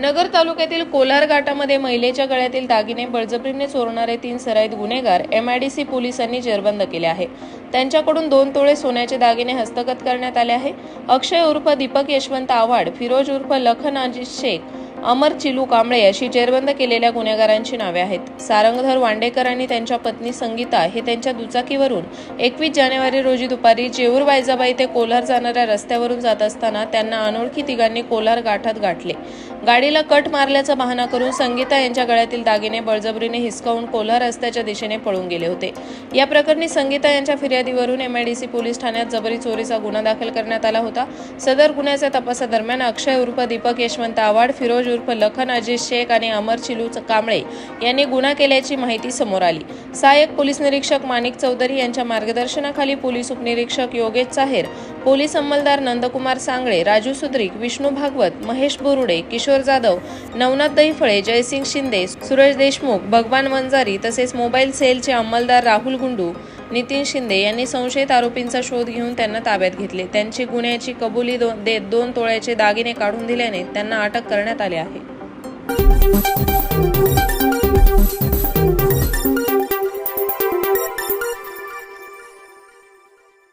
नगर तालुक्यातील कोलार घाटामध्ये महिलेच्या गळ्यातील दागिने बळजबरीने चोरणारे तीन सराईत गुन्हेगार एम आय डी सी पोलिसांनी जेरबंद केले आहे. त्यांच्याकडून दोन तोळे सोन्याचे दागिने हस्तगत करण्यात आले आहे. अक्षय उर्फ दीपक यशवंत आव्हाड फिरोज उर्फ लखन अजित शेख अमर चिलू कांबळे अशी जेरबंद केलेल्या गुन्हेगारांची नावे आहेत. सारंगधर वांडेकर आणि त्यांच्या पत्नी संगीता हे त्यांच्या दुचाकीवरून एकवीस जानेवारी रोजी दुपारी जेऊर वायजाबाई ते कोल्हार जाणाऱ्या रस्त्यावरून जात असताना त्यांना अनोळखी तिघांनी कोल्हार गाठात गाठले. गाडीला कट मारल्याचा बहाणा करून संगीता यांच्या गळ्यातील दागिने बळजबरीने हिसकावून कोल्हार रस्त्याच्या दिशेने पळून गेले होते. या प्रकरणी संगीता यांच्या फिर्यादीवरून एमआयडीसी पोलीस ठाण्यात जबरी चोरीचा गुन्हा दाखल करण्यात आला होता. सदर गुन्ह्याच्या तपासादरम्यान अक्षय उर्फ दीपक यशवंत आवाड फिरोज उर्फ लखन अजित शेख आणि अमर चिलू कांबळे यांनी गुन्हा केल्याची माहिती समोर आली. सहाय्यक पोलीस निरीक्षक माणिक चौधरी यांच्या मार्गदर्शनाखाली पोलीस उपनिरीक्षक योगेश चाहेर पोलीस अंमलदार नंदकुमार सांगळे राजू सुद्रिक विष्णू भागवत महेश बोरुडे किशोर जाधव नवनाथ दहीफळे जयसिंग शिंदे सुरेश देशमुख भगवान वंजारी तसेच मोबाईल सेलचे अंमलदार राहुल गुंडू नितीन शिंदे यांनी संशयित आरोपींचा शोध घेऊन त्यांना ताब्यात घेतले. त्यांची गुन्ह्याची कबुली दो- देत दोन तोळ्याचे दागिने काढून दिल्याने त्यांना अटक करण्यात आली आहे.